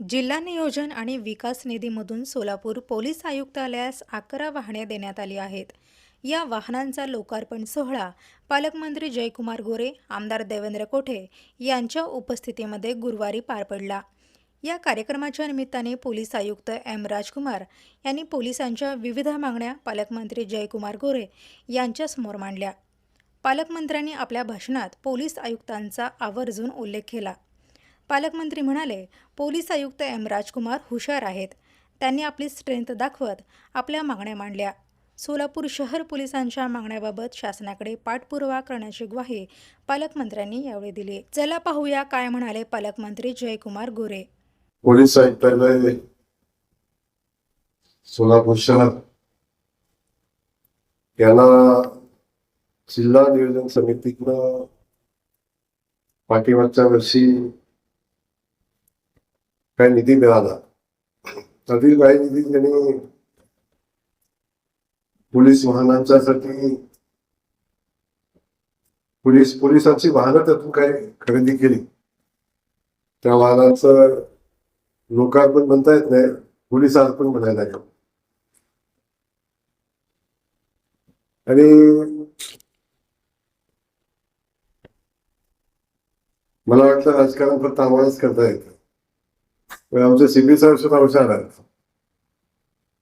जिल्हा नियोजन आणि विकास निधीमधून सोलापूर पोलीस आयुक्तालयास अकरा वाहने देण्यात आली आहेत. या वाहनांचा लोकार्पण सोहळा पालकमंत्री जयकुमार गोरे आमदार देवेंद्र कोठे यांच्या उपस्थितीमध्ये गुरुवारी पार पडला. या कार्यक्रमाच्या निमित्ताने पोलीस आयुक्त एम राजकुमार यांनी पोलिसांच्या विविध मागण्या पालकमंत्री जयकुमार गोरे यांच्यासमोर मांडल्या. पालकमंत्र्यांनी आपल्या भाषणात पोलीस आयुक्तांचा आवर्जून उल्लेख केला. पालकमंत्री म्हणाले पोलीस आयुक्त एम. राजकुमार हुशार आहेत. त्यांनी आपली स्ट्रेंथ दाखवत आपल्या मागण्या मांडल्या. सोलापूर शहर पोलिसांच्या मागण्याबाबत शासनाकडे पाठपुरावा करण्याची ग्वाही पालकमंत्र्यांनी यावेळी दिली. चला पाहूया काय म्हणाले पालकमंत्री जयकुमार गोरे. पोलीस आयुक्तालय सोलापूर शहर. याला जिल्हा नियोजन समितीतनं पाठीमागच्या वर्षी काही निधी मिळाला? त्यातील काही निधी त्यांनी पोलीस वाहनांच्यासाठी पोलीस पोलिसांची वाहनं त्यातून काही खरेदी केली. त्या वाहनांचं लोकार्पण म्हणता येत नाही पोलीस अर्पण म्हणायला लागेल. आणि मला वाटतं राजकारण फक्त आम्हालाच करता येतं. म्हणजे आमचे सीबी साहेब सुद्धा हुशार आहेत.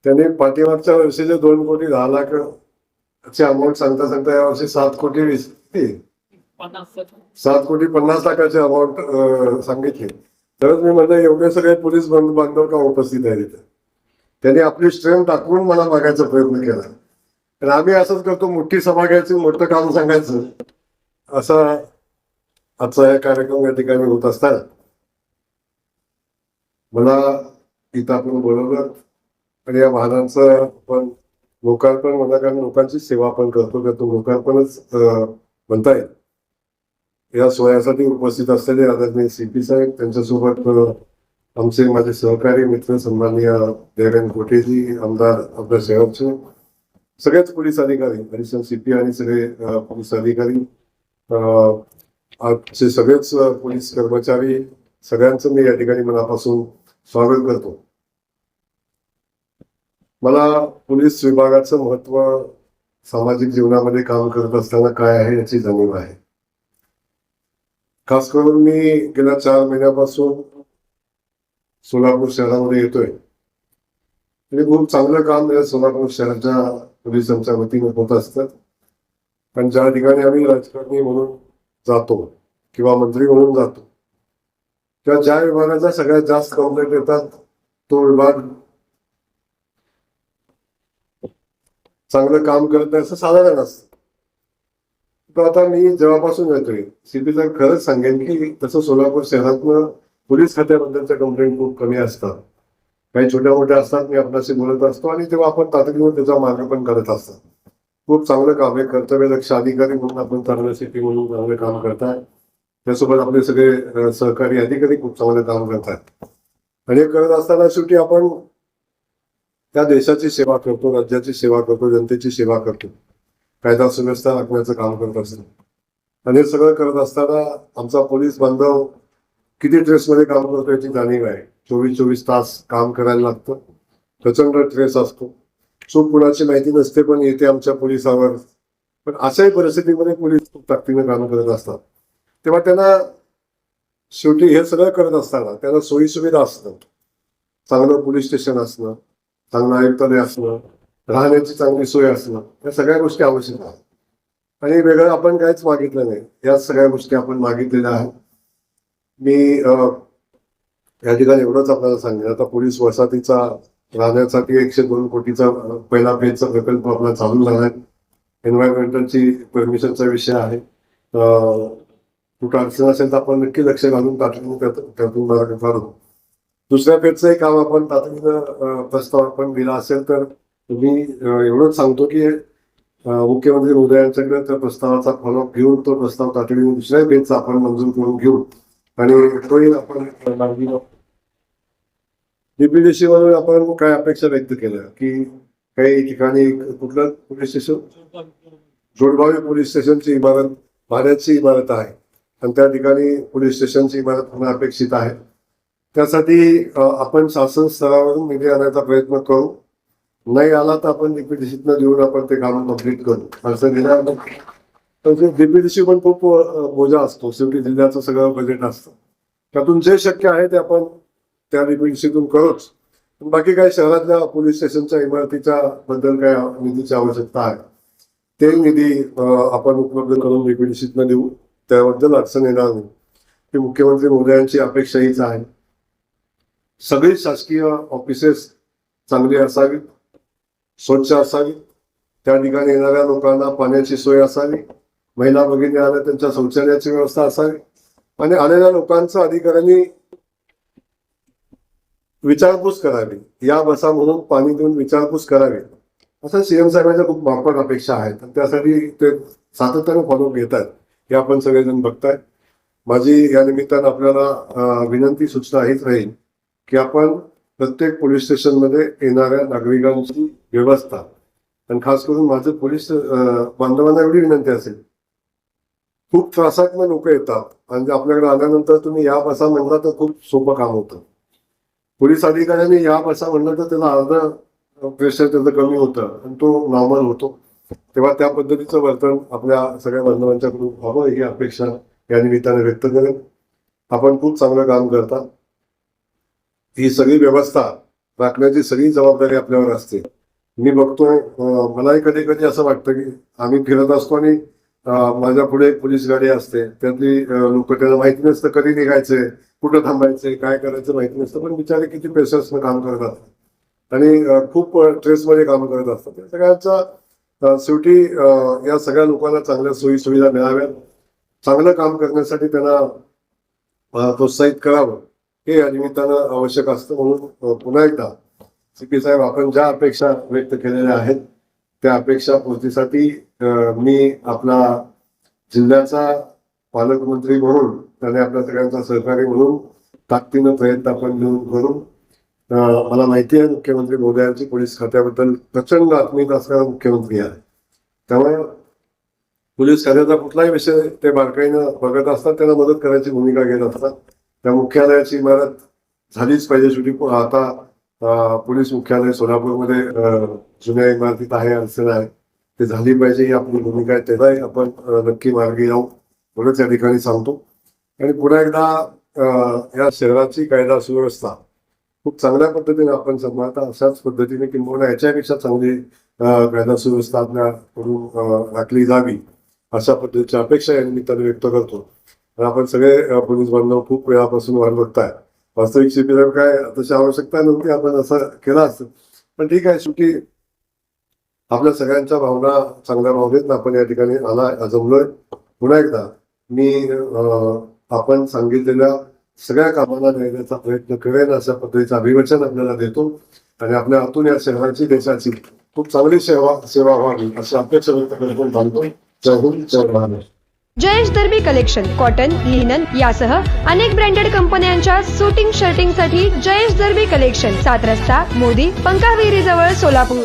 त्यांनी पाठीमागच्या वर्षीचे दोन कोटी दहा लाख ची अमाऊंट सांगता सांगता या वर्षी सात कोटी वीस सात कोटी पन्नास लाखाचे अमाऊंट सांगितले. तरच मी म्हणजे एवढे सगळे पोलीस बांधव का उपस्थित आहे तिथे त्यांनी आपली स्ट्रेंथ दाखवून मला मागायचा प्रयत्न केला. आणि आम्ही असंच करतो मोठी सभा घ्यायची मोठं काम सांगायचं. असा आजचा हा कार्यक्रम या ठिकाणी होत असताना. मला इथं आपण बोलवलं आणि या वाहनांचं आपण लोकार्पण म्हणा कारण लोकांची सेवा आपण करतो का तो लोकार्पणच म्हणता येईल. या सोहळ्यासाठी उपस्थित असलेले आदरणीय सी पी साहेब त्यांच्यासोबत आमचे माझे सहकारी मित्र सन्माननीय देवेंद्र कोटेजी आमदार आपल्या शहरचे सगळेच पोलीस अधिकारी ऍडिशनल सी पी आणि सगळे पोलीस अधिकारी अ, आजचे सगळेच पोलीस कर्मचारी सगळ्यांचं मी या ठिकाणी मनापासून स्वागत करतो. मला पोलीस विभागाचं महत्त्व सामाजिक जीवनामध्ये काम करत असताना काय आहे याची जाणीव आहे. खास करून मी गेल्या चार महिन्यापासून सोलापूर शहरामध्ये येतोय. आणि खूप चांगलं काम या सोलापूर शहराच्या पोलिसांच्या वतीने होत असतं. पण ज्या ठिकाणी आम्ही राजकारणी म्हणून जातो किंवा मंत्री म्हणून जातो किंवा ज्या विभागाचा सगळ्यात जास्त कंप्लेंट येतात तो विभाग चांगलं काम करत नाही असं साधारण असत. तर आता मी जेव्हापासून येतोय सीपी जर खरंच सांगेन की तसं सोलापूर शहरातनं पोलीस खात्याबद्दलच्या कंप्लेंट खूप कमी असतात. काही छोट्या मोठ्या असतात मी आपल्याशी बोलत असतो आणि तेव्हा आपण तातडीवर त्याचा मार्ग पण करत असतात. खूप चांगलं काम आहे कर्तव्य लक्ष अधिकारी म्हणून आपण चांगलं सिटी म्हणून चांगलं काम करताय. त्यासोबत आपले सगळे सहकारी अधिकारी खूप चांगलं काम करतात. आणि हे करत असताना शेवटी आपण त्या देशाची सेवा करतो राज्याची सेवा करतो जनतेची सेवा करतो. कायदा सुव्यवस्था राखण्याचं काम करत असतो. आणि हे सगळं करत असताना आमचा पोलीस बांधव किती ट्रेसमध्ये काम करतो याची जाणीव आहे. चोवीस चोवीस तास काम करायला लागतं. प्रचंड ट्रेस असतो. चूक कुणाची माहिती नसते पण येते आमच्या पोलिसावर. पण अशाही परिस्थितीमध्ये पोलीस खूप ताकदीने काम करत असतात. तेव्हा त्यांना शेवटी हे सगळं करत असताना त्यांना सोयीसुविधा असणं चांगलं पोलीस स्टेशन असणं चांगलं आयुक्तालय असणं राहण्याची चांगली सोय असणं या सगळ्या गोष्टी आवश्यक आहेत. आणि वेगळं आपण काहीच मागितलं नाही. या सगळ्या गोष्टी आपण मागितलेल्या आहेत. मी या ठिकाणी एवढंच आपल्याला सांगेन. आता पोलीस वसाहतीचा राहण्यासाठी एकशे दोन कोटीचा पहिला फेजचा प्रकल्प आपला चालू झाला आहे एन्व्हायरमेंटलची परमिशनचा विषय आहे. कुठं अडचण असेल तर आपण नक्की लक्ष घालून तातडीने त्यात- त्यातून काढू दुसऱ्या फेजचंही काम आपण तातडीनं प्रस्ताव आपण दिला असेल तर मी एवढंच सांगतो की मुख्यमंत्री महोदयांच्याकडे त्या प्रस्तावाचा फॉलोअप घेऊन तो प्रस्ताव तातडीने दुसऱ्या फेजचा आपण मंजूर करून घेऊ. आणि तोही आपण डीपीडीसी म्हणून आपण काय अपेक्षा व्यक्त केल्या? की काही ठिकाणी कुठलं पोलीस स्टेशन? जोडबावी पोलीस स्टेशनची इमारत भाड्याची इमारत आहे. आणि त्या ठिकाणी पोलीस स्टेशनची इमारत होणं अपेक्षित आहे. त्यासाठी आपण शासन स्तरावरून निधी आणायचा प्रयत्न करू. नाही आला तर आपण डीपीडीसीतनं देऊन आपण ते काम कंप्लीट करू. असं दिलं डीपीडीसी पण खूप मोजा बोजा असतो. शेवटी जिल्ह्याचं सगळं बजेट असतं. त्यातून जे शक्य आहे ते आपण त्या डीपीडीसीतून करूच. पण बाकी काही शहरातल्या पोलीस स्टेशनच्या इमारतीच्या बद्दल काय निधीची आवश्यकता आहे ते निधी आपण उपलब्ध करून डीपीडीसीतनं देऊ. त्याबद्दल अडचण येणार नाही. ही मुख्यमंत्री महोदयांची अपेक्षा हीच आहे. सगळी शासकीय ऑफिसेस चांगली असावीत स्वच्छ असावी त्या ठिकाणी येणाऱ्या लोकांना पाण्याची सोय असावी महिला भगिनी आल्या त्यांच्या शौचालयाची व्यवस्था असावी आणि आलेल्या लोकांचं अधिकाऱ्यांनी विचारपूस करावी. या बसा म्हणून पाणी देऊन विचारपूस करावी. असं सीएम साहेबांच्या खूप माफक अपेक्षा आहेत. त्यासाठी ते सातत्याने फॉलो घेत आहेत हे आपण सगळेजण बघताय. माझी या निमित्तानं आपल्याला विनंती सूचना हीच राहील की आपण प्रत्येक पोलीस स्टेशनमध्ये येणाऱ्या नागरिकांची व्यवस्था आणि खास करून माझं पोलीस बांधवांना एवढी विनंती असेल. खूप त्रासातनं लोक येतात आणि आपल्याकडे आल्यानंतर तुम्ही या बसा म्हणला तर खूप सोपं काम होतं. पोलीस अधिकाऱ्यांनी या बसा म्हणलं तर त्याचा अर्ध प्रेशर त्याचं कमी होतं आणि तो नॉर्मल होतो. तेव्हा त्या पद्धतीचं वर्तन आपल्या सगळ्या बांधवांच्याकडून व्हावं ही अपेक्षा या निमित्ताने व्यक्त करेन. आपण खूप चांगलं काम करता. ही सगळी व्यवस्था राखण्याची सगळी जबाबदारी आपल्यावर असते. मी बघतोय मलाही कधी कधी असं वाटतं की आम्ही फिरत असतो आणि माझ्या पुढे एक पोलीस गाडी असते. त्यातली लोक त्यांना माहिती नसतं कधी निघायचंय कुठं थांबायचे काय करायचं माहिती नसतं. पण बिचारे किती पेशन्सनं काम करत असतात आणि खूप स्ट्रेसमध्ये काम करत असतात. सगळ्यांचा शेवटी या सगळ्या लोकांना चांगल्या सोयी सुविधा मिळाव्यात. चांगलं काम करण्यासाठी त्यांना प्रोत्साहित करावं. हे या निमित्तानं आवश्यक असतं म्हणून पुन्हा एकदा सी पी साहेब आपण ज्या अपेक्षा व्यक्त केलेल्या आहेत त्या अपेक्षा पूर्तीसाठी मी आपला जिल्ह्याचा पालकमंत्री म्हणून त्याने आपल्या सगळ्यांचा सहकारी म्हणून ताकदीनं प्रयत्न आपण घेऊन करू. मला माहिती आहे मुख्यमंत्री मोदयांची पोलीस खात्याबद्दल प्रचंड आत्मीयता असणारा मुख्यमंत्री आहे. त्यामुळे पोलीस खात्याचा कुठलाही विषय ते बारकाईनं बघत असतात त्यांना मदत करायची भूमिका घेत असतात. त्या मुख्यालयाची इमारत झालीच पाहिजे शेवटी. आता पोलीस मुख्यालय सोलापूरमध्ये जुन्या इमारतीत आहे अडचण आहे. ते झाली पाहिजे ही आपली भूमिका आहे त्यालाही आपण नक्की मार्गी लावू एवढंच या ठिकाणी सांगतो. आणि पुन्हा एकदा या शहराची कायदा सुव्यवस्था खूप चांगल्या पद्धतीने आपण सांभाळता अशाच पद्धतीने किंबहुना याच्यापेक्षा चांगली कायदा सुव्यवस्था करून राखली जावी अशा पद्धतीची अपेक्षा या निमित्ताने व्यक्त करतो. आपण सगळे पोलीस बांधव खूप वेळापासून वाट बघताय. वास्तविक शिबिरात काय तशी आवश्यकता नव्हती आपण असं केलं असतं. पण ठीक आहे शेवटी आपल्या सगळ्यांच्या भावना चांगल्या भावनेत आपण या ठिकाणी आला जमलोय पुन्हा एकदा मी आपण सांगितलेल्या सगळ्या कामाला नेण्याचा प्रयत्न करेन अशा पद्धतीचं अभिवचन आपल्याला देतो. आणि आपल्या हातून या शहराची देशाची खूप चांगली सेवा सेवा व्हावी अशी अपेक्षा व्यक्त करून थांबतो जय हिंद जय Maharashtra. Jayesh Darbi collection cotton linen यासह अनेक ब्रँडेड कंपन्यांच्या सुटिंग शर्टिंगसाठी जयेश दर्बी कलेक्शन सात रस्ता मोदी पंकाविहिरी जवळ सोलापूर.